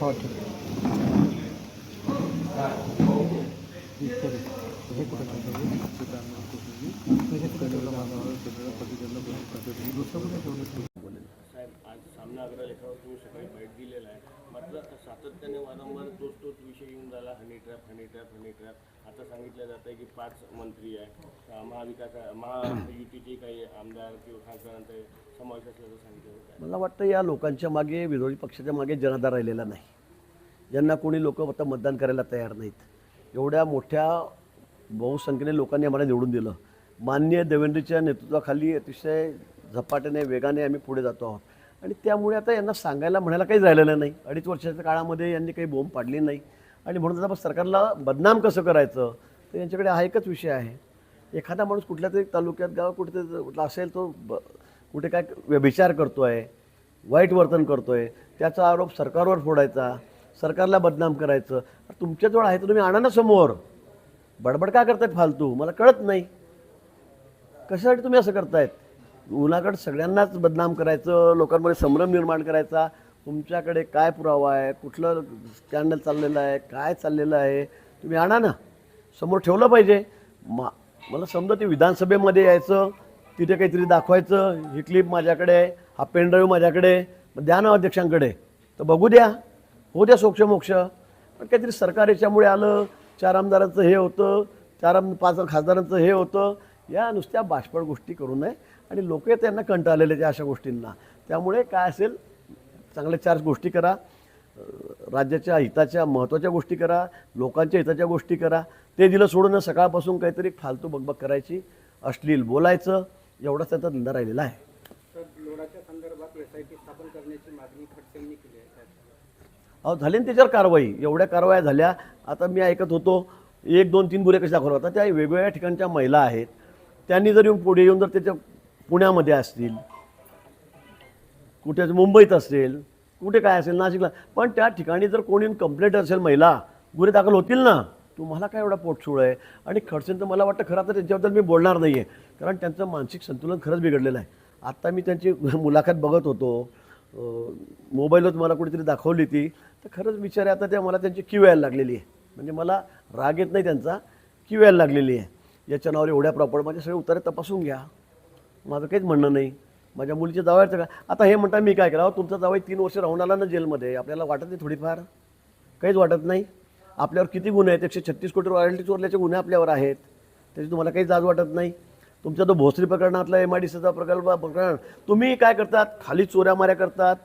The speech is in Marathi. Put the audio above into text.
हो ठीक. हे कुठं साहेब आज सामना अकरा लेखावर तुम्ही सकाळी भेट दिलेला आहे. सातत्याने वारंवार तोच तोच विषय येऊन झाला honey trap honey trap honey trap आता सांगितलं जात आहे की पाच मंत्री आहे. महाविकास महायुतीचे काही आमदार किंवा खासदारांचा समावेश असल्याचं सांगितलं मला वाटतं या लोकांच्या मागे विरोधी पक्षाच्या मागे जनाधार राहिलेला नाही. ज्यांना कोणी लोक आता मतदान करायला तयार नाहीत. एवढ्या मोठ्या बहुसंख्येने लोकांनी आम्हाला निवडून दिलं. मान्य देवेंद्रच्या नेतृत्वाखाली अतिशय झपाट्याने वेगाने आम्ही पुढे जातो आहोत. आणि त्यामुळे आता यांना सांगायला म्हणायला काही राहिलेलं नाही. अडीच वर्षाच्या काळामध्ये यांनी काही बोंब पाडली नाही. आणि म्हणून आता सरकारला बदनाम कसं करायचं? तर यांच्याकडे हा एकच विषय आहे. एखादा माणूस कुठल्या तरी तालुक्यात गाव कुठे कुठला असेल तो ब कुठे काय व्यभिचार करतो आहे वाईट वर्तन करतो आहे त्याचा आरोप सरकारवर फोडायचा सरकारला बदनाम करायचं. तुमच्याजवळ आहे तर तुम्ही आणा ना समोर. बडबड का करतायत फालतू? मला कळत नाही. कशासाठी तुम्ही असं करतायत? उन्हाकडे सगळ्यांनाच बदनाम करायचं लोकांमध्ये संभ्रम निर्माण करायचा. तुमच्याकडे काय पुरावा आहे? कुठलं स्कॅन्डल चाललेलं आहे? काय चाललेलं आहे? तुम्ही आणा ना. समोर ठेवलं पाहिजे. मा मला समजा ते विधानसभेमध्ये यायचं तिथे काहीतरी दाखवायचं. ही क्लिप माझ्याकडे आहे. हा पेनड्राईव्ह माझ्याकडे मग द्या ना अध्यक्षांकडे. तर बघू द्या. हो द्या सोक्ष मोक्ष. पण काहीतरी सरकार याच्यामुळे आलं. चार आमदारांचं हे होतं. चार आम पाच खासदारांचं हे होतं. या नुसत्या बाष्पळ गोष्टी करू नये. आणि लोक त्यांना कंटाळलेले त्या अशा गोष्टींना. त्यामुळे काय असेल चांगल्या चार गोष्टी करा. राज्याच्या हिताच्या महत्त्वाच्या गोष्टी करा लोकांच्या हिताच्या गोष्टी करा. ते दिलं सोडून सकाळपासून काहीतरी फालतू बकबक करायची अश्लील बोलायचं एवढाच त्यांचा धंदा राहिलेला आहे. अहो झाली ना त्याच्यावर कारवाई. एवढ्या कारवाया झाल्या. आता मी ऐकत होतो एक दोन तीन बुरे कसे दाखवले. होता त्या वेगवेगळ्या ठिकाणच्या महिला आहेत. त्यांनी जर येऊन पुढे येऊन जर त्याच्या पुण्यामध्ये असतील कुठे मुंबईत असेल कुठे काय असेल नाशिकला. पण त्या ठिकाणी जर कोणी कंप्लेंट असेल महिला गुन्हे दाखल होतील ना? तुम्हाला काय एवढा पोटसूळ आहे? आणि खडसेंचं मला वाटतं खरं तर त्यांच्याबद्दल मी बोलणार नाही आहे कारण त्यांचं मानसिक संतुलन खरंच बिघडलेलं आहे. आत्ता मी त्यांची मुलाखत बघत होतो. मोबाईलवर तुम्हाला कुठेतरी दाखवली ती. तर खरंच विचार आहे आता त्या मला त्यांची क्यू यायला लागलेली आहे. म्हणजे मला राग येत नाही त्यांचा क्यू यायला लागलेली आहे. याच्या नावावर एवढ्या प्रॉपर माझ्या सगळे उतारे तपासून घ्या. माझं काहीच म्हणणं नाही. माझ्या मुलीच्या जावयाचं का? आता हे म्हणता मी काय करावं? तुमचा जावई तीन वर्ष राहून आला ना जेलमध्ये. आपल्याला वाटत नाही थोडीफार. काहीच वाटत नाही. आपल्यावर किती गुन्हे आहेत? एकशे छत्तीस कोटी रॉयल्टी चोरल्याचे गुन्हे आपल्यावर आहेत. त्याची तुम्हाला काही जाज वाटत नाही. तुमचा तो भोसरी प्रकरणातला एम आय डी सीचा प्रकल्प प्रकरण तुम्ही काय करतात? खाली चोऱ्या माऱ्या करतात.